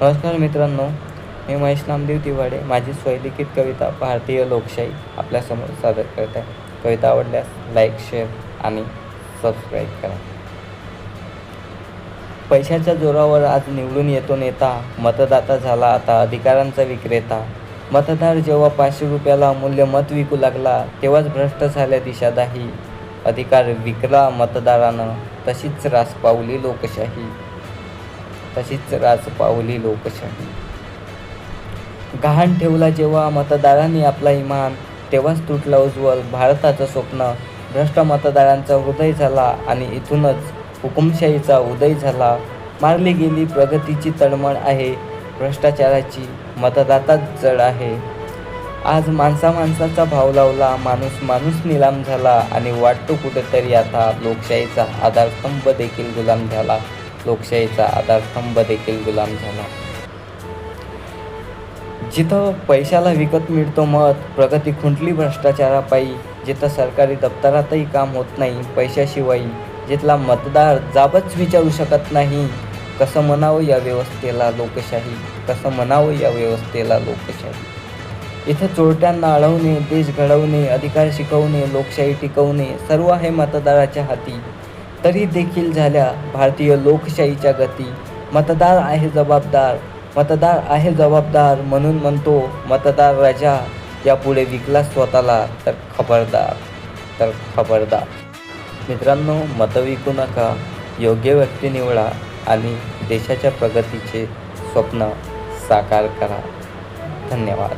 नमस्कार मित्रांनो मी महेश नामदेव तिवाडे. माझी स्वयंलिखित कविता भारतीय लोकशाही आपल्यासमोर सादर करत आहे. कविता आवडल्यास लाईक शेअर आणि सबस्क्राईब करा. पैशाच्या जोरावर आज निवडून येतो नेता. मतदाता झाला आता अधिकारांचा विक्रेता. मतदार जेव्हा पाचशे रुपयाला अमूल्य मत विकू लागला तेव्हाच भ्रष्ट झाल्या दिशादाही. अधिकार विकला मतदारानं तशीच रास पावली लोकशाही. तशीच राज पावली लोकशाही. गहाण ठेवला जेव्हा मतदारांनी आपला इमान तेव्हाच तुटला उज्ज्वल भारताचं स्वप्न. भ्रष्ट मतदारांचा हृदय झाला आणि इथूनच हुकुमशाहीचा उदय झाला. मारली गेली प्रगतीची तळमळ आहे. भ्रष्टाचाराची मतदाताच जड आहे. आज माणसा माणसाचा भाव लावला माणूस माणूस निलाम झाला आणि वाटतो कुठेतरी आता लोकशाहीचा आधारस्तंभ देखील गुलाम झाला. लोकशाहीचा आधारस्तंभ देखील गुलाम झाला. जिथं पैशाला विकत मिळतो मत प्रगती खुंटली भ्रष्टाचारापायी जिथं सरकारी दप्तरातही काम होत नाही पैशाशिवाय जिथला मतदार जाबच विचारू शकत नाही कसं म्हणावं या व्यवस्थेला लोकशाही कसं म्हणावं या व्यवस्थेला लोकशाही. इथं चोरट्यांना अडवणे देश घडवणे अधिकार शिकवणे लोकशाही टिकवणे सर्व आहे मतदाराच्या हाती. तरी देखील झाल्या भारतीय लोकशाहीच्या गती. मतदार आहे जबाबदार. मतदार आहे जबाबदार म्हणून म्हणतो मतदार राजा. यापुढे विकला स्वतःला तर खबरदार तर खबरदार. मित्रांनो मतं विकू नका. योग्य व्यक्ती निवडा आणि देशाच्या प्रगतीचे स्वप्न साकार करा. धन्यवाद.